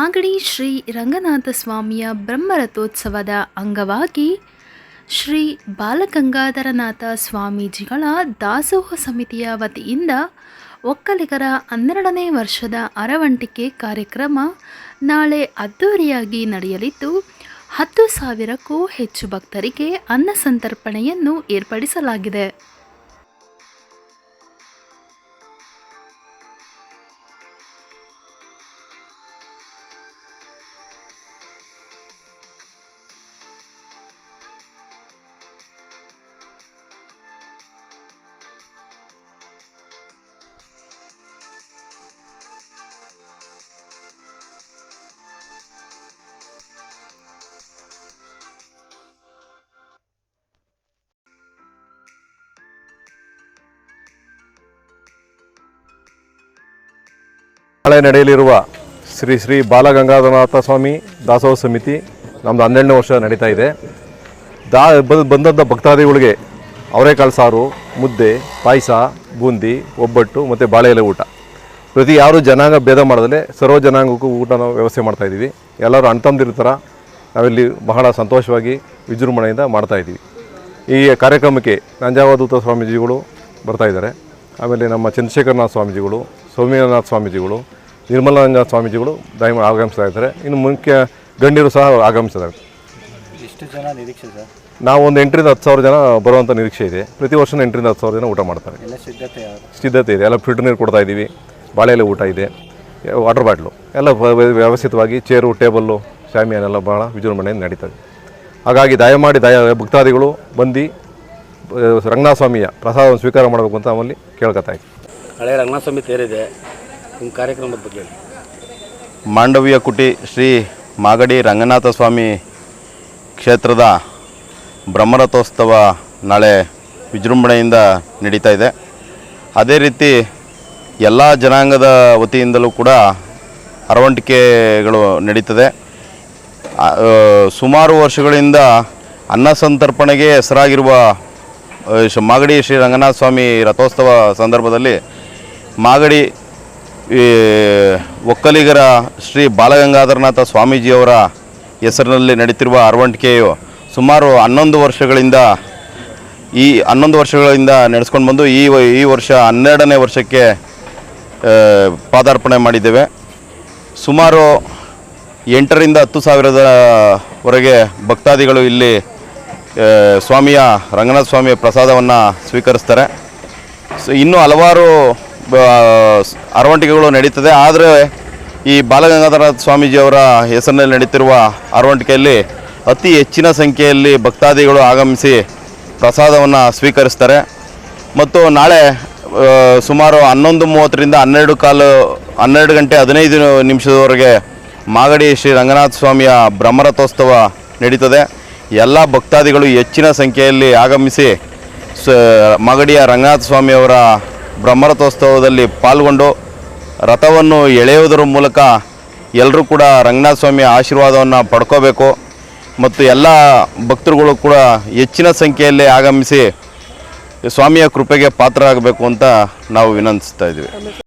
ಮಾಗಡಿ ಶ್ರೀ ರಂಗನಾಥ ಸ್ವಾಮಿಯ ಬ್ರಹ್ಮರಥೋತ್ಸವದ ಅಂಗವಾಗಿ ಶ್ರೀ ಬಾಲಗಂಗಾಧರನಾಥ ಸ್ವಾಮೀಜಿಗಳ ದಾಸೋಹ ಸಮಿತಿಯ ವತಿಯಿಂದ ಒಕ್ಕಲಿಗರ ಹನ್ನೆರಡನೇ ವರ್ಷದ ಅರವಂಟಿಕೆ ಕಾರ್ಯಕ್ರಮ ನಾಳೆ ಅದ್ದೂರಿಯಾಗಿ ನಡೆಯಲಿದ್ದು, ಹತ್ತು ಸಾವಿರಕ್ಕೂ ಹೆಚ್ಚು ಭಕ್ತರಿಗೆ ಅನ್ನ ಸಂತರ್ಪಣೆಯನ್ನು ಏರ್ಪಡಿಸಲಾಗಿದೆ. ನಾಳೆ ನಡೆಯಲಿರುವ ಶ್ರೀ ಶ್ರೀ ಬಾಲಗಂಗಾಧರನಾಥ ಸ್ವಾಮಿ ದಾಸೋಹ ಸಮಿತಿ ನಮ್ಮದು ಹನ್ನೆರಡನೇ ವರ್ಷ ನಡೀತಾ ಇದೆ. ದಾ ಬಂದ್- ಬಂದಂಥ ಭಕ್ತಾದಿಗಳಿಗೆ ಅವರೆಕಾಳು ಸಾರು, ಮುದ್ದೆ, ಪಾಯಸ, ಬೂಂದಿ, ಒಬ್ಬಟ್ಟು ಮತ್ತು ಬಾಳೆ ಎಲೆ ಊಟ. ಪ್ರತಿ ಯಾರು ಜನಾಂಗ ಭೇದ ಮಾಡದಲ್ಲೇ ಸರ್ವ ಜನಾಂಗಕ್ಕೂ ಊಟನ ವ್ಯವಸ್ಥೆ ಮಾಡ್ತಾಯಿದ್ದೀವಿ ಎಲ್ಲರೂ ಅಂತಂದಿರೋ ಥರ ನಾವಿಲ್ಲಿ ಬಹಳ ಸಂತೋಷವಾಗಿ ವಿಜೃಂಭಣೆಯಿಂದ ಮಾಡ್ತಾಯಿದ್ದೀವಿ ಈ ಕಾರ್ಯಕ್ರಮಕ್ಕೆ ನಂಜಾವಧೂತ ಸ್ವಾಮೀಜಿಗಳು ಬರ್ತಾ ಇದ್ದಾರೆ. ಆಮೇಲೆ ನಮ್ಮ ಚಂದ್ರಶೇಖರನಾಥ ಸ್ವಾಮೀಜಿಗಳು ಸೌಮ್ಯನಾಥ ಸ್ವಾಮೀಜಿಗಳು ನಿರ್ಮಲಾನಂದ ಸ್ವಾಮೀಜಿಗಳು ದಯಮಾಡಿ ಆಗಮಿಸ್ತಾ ಇದ್ದಾರೆ. ಇನ್ನು ಮುಖ್ಯ ಗಣ್ಯರು ಸಹ ಆಗಮಿಸಿದ್ದಾರೆ ಎಷ್ಟು ಜನ ನಿರೀಕ್ಷೆ ಸರ್? ನಾವು ಒಂದು ಎಂಟರಿಂದ ಹತ್ತು ಸಾವಿರ ಜನ ಬರುವಂಥ ನಿರೀಕ್ಷೆ ಇದೆ. ಪ್ರತಿ ವರ್ಷ ಎಂಟರಿಂದ ಹತ್ತು ಸಾವಿರ ಜನ ಊಟ ಮಾಡ್ತಾರೆ. ಎಲ್ಲ ಸಿದ್ಧತೆ ಸಿದ್ಧತೆ ಇದೆ. ಎಲ್ಲ ಫಿಲ್ಟರ್ ನೀರು ಕೊಡ್ತಾ ಇದ್ದೀವಿ. ಬಾಳೆಲೆ ಊಟ ಇದೆ. Water bottle. ಎಲ್ಲ ವ್ಯ- ವ್ಯ- ವ್ಯವಸ್ಥಿತವಾಗಿ ಚೇರು ಟೇಬಲ್ಲು ಶಾಮಿಯಾನೆಲ್ಲ ಭಾಳ ವಿಜೃಂಭಣೆಯಿಂದ ನಡೀತದೆ ಹಾಗಾಗಿ ದಯಮಾಡಿ ದಯ ಭಕ್ತಾದಿಗಳು ಬಂದು ರಂಗನಾಥ ಸ್ವಾಮಿಯ ಪ್ರಸಾದವನ್ನು ಸ್ವೀಕಾರ ಮಾಡಬೇಕು ಅಂತ ನಮ್ಮಲ್ಲಿ ಕೇಳ್ಕೊತಾ ಇದ್ದೀವಿ. ಹಳೆ ರಂಗನಾಥಸ್ವಾಮಿ ತೇರಿದೆ. ನಿಮ್ಮ ಕಾರ್ಯಕ್ರಮದ ಬಗ್ಗೆ. ಮಾಂಡವ್ಯ ಕುಟಿ ಶ್ರೀ ಮಾಗಡಿ ರಂಗನಾಥ ಸ್ವಾಮಿ ಕ್ಷೇತ್ರದ ಬ್ರಹ್ಮರಥೋತ್ಸವ ನಾಳೆ ವಿಜೃಂಭಣೆಯಿಂದ ನಡೀತಾ ಇದೆ. ಅದೇ ರೀತಿ ಎಲ್ಲ ಜನಾಂಗದ ವತಿಯಿಂದಲೂ ಕೂಡ ಅರವಂಟಿಕೆಗಳು ನಡೀತದೆ. ಸುಮಾರು ವರ್ಷಗಳಿಂದ ಅನ್ನ ಸಂತರ್ಪಣೆಗೆ ಹೆಸರಾಗಿರುವ ಮಾಗಡಿ ಶ್ರೀ ರಂಗನಾಥ ಸ್ವಾಮಿ ರಥೋತ್ಸವ ಸಂದರ್ಭದಲ್ಲಿ ಮಾಗಡಿ ಒಕ್ಕಲಿಗರ ಶ್ರೀ ಬಾಲಗಂಗಾಧರನಾಥ ಸ್ವಾಮೀಜಿಯವರ ಹೆಸರಿನಲ್ಲಿ ನಡೀತಿರುವ ಅರವಂಟಿಕೆಯು ಸುಮಾರು ಹನ್ನೊಂದು ವರ್ಷಗಳಿಂದ ಈ ಹನ್ನೊಂದು ವರ್ಷಗಳಿಂದ ನಡೆಸ್ಕೊಂಡು ಬಂದು ಈ ಈ ವರ್ಷ ಹನ್ನೆರಡನೇ ವರ್ಷಕ್ಕೆ ಪಾದಾರ್ಪಣೆ ಮಾಡಿದ್ದೇವೆ. ಸುಮಾರು ಎಂಟರಿಂದ ಹತ್ತು ಸಾವಿರದವರೆಗೆ ಭಕ್ತಾದಿಗಳು ಇಲ್ಲಿ ಸ್ವಾಮಿಯ ರಂಗನಾಥ ಸ್ವಾಮಿಯ ಪ್ರಸಾದವನ್ನು ಸ್ವೀಕರಿಸ್ತಾರೆ. ಸೊ, ಇನ್ನೂ ಹಲವಾರು ಅರವಂಟಿಕೆಗಳು ನಡೀತದೆ. ಆದರೆ ಈ ಬಾಲಗಂಗಾಧರ ಸ್ವಾಮೀಜಿಯವರ ಹೆಸರಿನಲ್ಲಿ ನಡೀತಿರುವ ಅರವಂಟಿಕೆಯಲ್ಲಿ ಅತಿ ಹೆಚ್ಚಿನ ಸಂಖ್ಯೆಯಲ್ಲಿ ಭಕ್ತಾದಿಗಳು ಆಗಮಿಸಿ ಪ್ರಸಾದವನ್ನು ಸ್ವೀಕರಿಸ್ತಾರೆ. ಮತ್ತು ನಾಳೆ ಸುಮಾರು ಹನ್ನೊಂದು ಮೂವತ್ತರಿಂದ ಹನ್ನೆರಡು ಕಾಲು, ಹನ್ನೆರಡು ಗಂಟೆ ಹದಿನೈದು ನಿಮಿಷದವರೆಗೆ ಮಾಗಡಿ ಶ್ರೀ ರಂಗನಾಥ ಸ್ವಾಮಿಯ ಬ್ರಹ್ಮರಥೋತ್ಸವ ನಡೀತದೆ. ಎಲ್ಲ ಭಕ್ತಾದಿಗಳು ಹೆಚ್ಚಿನ ಸಂಖ್ಯೆಯಲ್ಲಿ ಆಗಮಿಸಿ ಸ, ಮಾಗಡಿಯ ರಂಗನಾಥ ಸ್ವಾಮಿಯವರ ಬ್ರಹ್ಮರಥೋತ್ಸವದಲ್ಲಿ ಪಾಲ್ಗೊಂಡು ರಥವನ್ನು ಎಳೆಯುವುದರ ಮೂಲಕ ಎಲ್ಲರೂ ಕೂಡ ರಂಗನಾಥ ಸ್ವಾಮಿಯ ಆಶೀರ್ವಾದವನ್ನು ಪಡ್ಕೋಬೇಕು. ಮತ್ತು ಎಲ್ಲ ಭಕ್ತರುಗಳು ಕೂಡ ಹೆಚ್ಚಿನ ಸಂಖ್ಯೆಯಲ್ಲಿ ಆಗಮಿಸಿ ಸ್ವಾಮಿಯ ಕೃಪೆಗೆ ಪಾತ್ರರಾಗಬೇಕು ಅಂತ ನಾವು ವಿನಂತಿಸ್ತಾ ಇದ್ದೀವಿ.